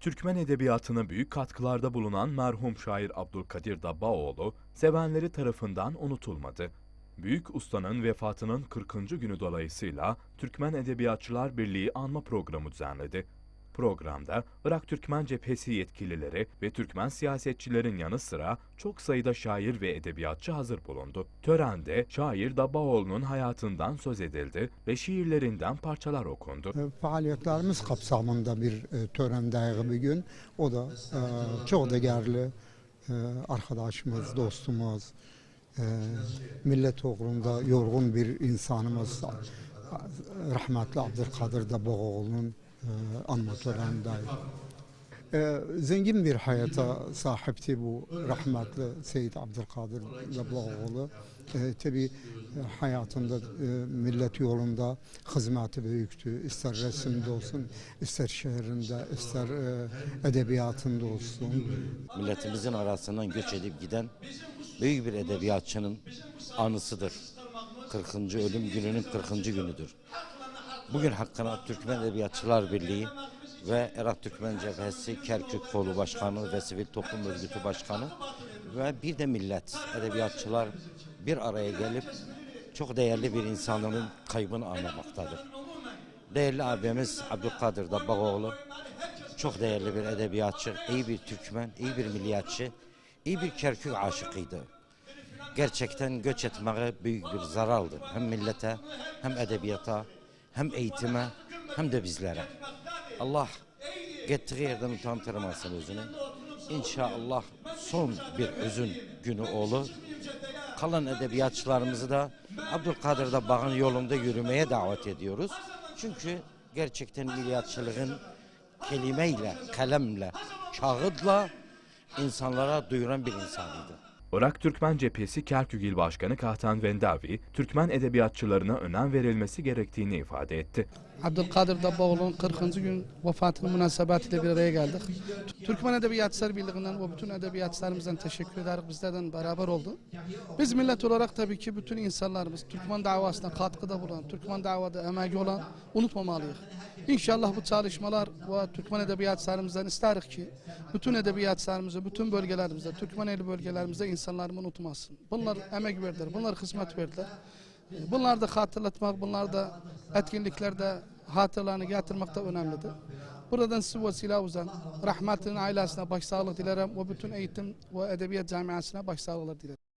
Türkmen edebiyatına büyük katkılarda bulunan merhum şair Abdülkadir Dabbaoğlu, sevenleri tarafından unutulmadı. Büyük ustanın vefatının 40. günü dolayısıyla Türkmen Edebiyatçılar Birliği anma programı düzenledi. Programda Irak Türkmen cephesi yetkilileri ve Türkmen siyasetçilerin yanı sıra çok sayıda şair ve edebiyatçı hazır bulundu. Törende şair Dabbaoğlu'nun hayatından söz edildi ve şiirlerinden parçalar okundu. E, Faaliyetlerimiz kapsamında bir e, törendeyiz bir gün. O da e, çok değerli arkadaşımız, dostumuz, millet uğrunda yorgun bir insanımız rahmetli Abdülkadir Daboğlu'nun e, anma törenindeyiz. E, zengin bir hayata sahipti bu rahmetli Seyyid Abdülkadir Daboğlu. E, tabii e, hayatında e, millet yolunda hizmeti büyüktü. İster resimde olsun, ister şehrinde, ister e, edebiyatında olsun. milletimizin arasından göç edip giden büyük bir edebiyatçının anısıdır. 40. ölüm gününün 40. günüdür. Bugün hakkına Türkmen Edebiyatçılar Birliği ve Irak Türkmen Cephesi Kerkük Kolu Başkanı ve Sivil Toplum Örgütü Başkanı ve bir de millet edebiyatçılar bir araya gelip çok değerli bir insanların kaybını anlamaktadır. Değerli abimiz Abdülkadir Dabbaoğlu çok değerli bir edebiyatçı, iyi bir Türkmen, iyi bir milliyetçi, iyi bir Kerkük aşıkıydı. Gerçekten göç etmeye büyük bir zarardı. Hem millete, hem edebiyata, hem eğitime, hem de bizlere. Allah gittiği yerden utandırmasın özünü. İnşallah son bir özün günü olur. Kalan edebiyatçılarımızı da Abdülkadir Dabbağ'ın yolunda yürümeye davet ediyoruz. Çünkü gerçekten milliyetçiliğin kelimeyle, kalemle, kağıtla insanlara duyuran bir insanıydı. Irak Türkmen Cephesi Kerkük İl Başkanı Kahtan Vendavi, Türkmen edebiyatçılarına önem verilmesi gerektiğini ifade etti. Abdülkadir Dabbaoğlu'nun 40. gün vefatının münasebetiyle bir araya geldik. Türkmen Edebiyatçılar Birliği'nden ve bütün edebiyatçılarımızdan teşekkür ederiz. Bizlerden beraber oldu. Biz millet olarak tabii ki bütün insanlarımız Türkmen davasına katkıda bulunan, Türkmen davada emeği olan unutmamalıyız. İnşallah bu çalışmalar ve Türkmen edebiyatçılarımızdan isteriz ki bütün edebiyatçılarımızı, bütün bölgelerimizde, Türkmeneli bölgelerimizde insanlarımı unutmasın. Bunlar emek verdiler, bunlar hizmet verdiler. Bunları da hatırlatmak, bunlar da etkinliklerde hatırlarını getirmek de önemlidir. Buradan sizi vesile uzan, rahmetin ailesine başsağlık dilerim ve bütün eğitim ve edebiyat camiasına başsağlıklar dilerim.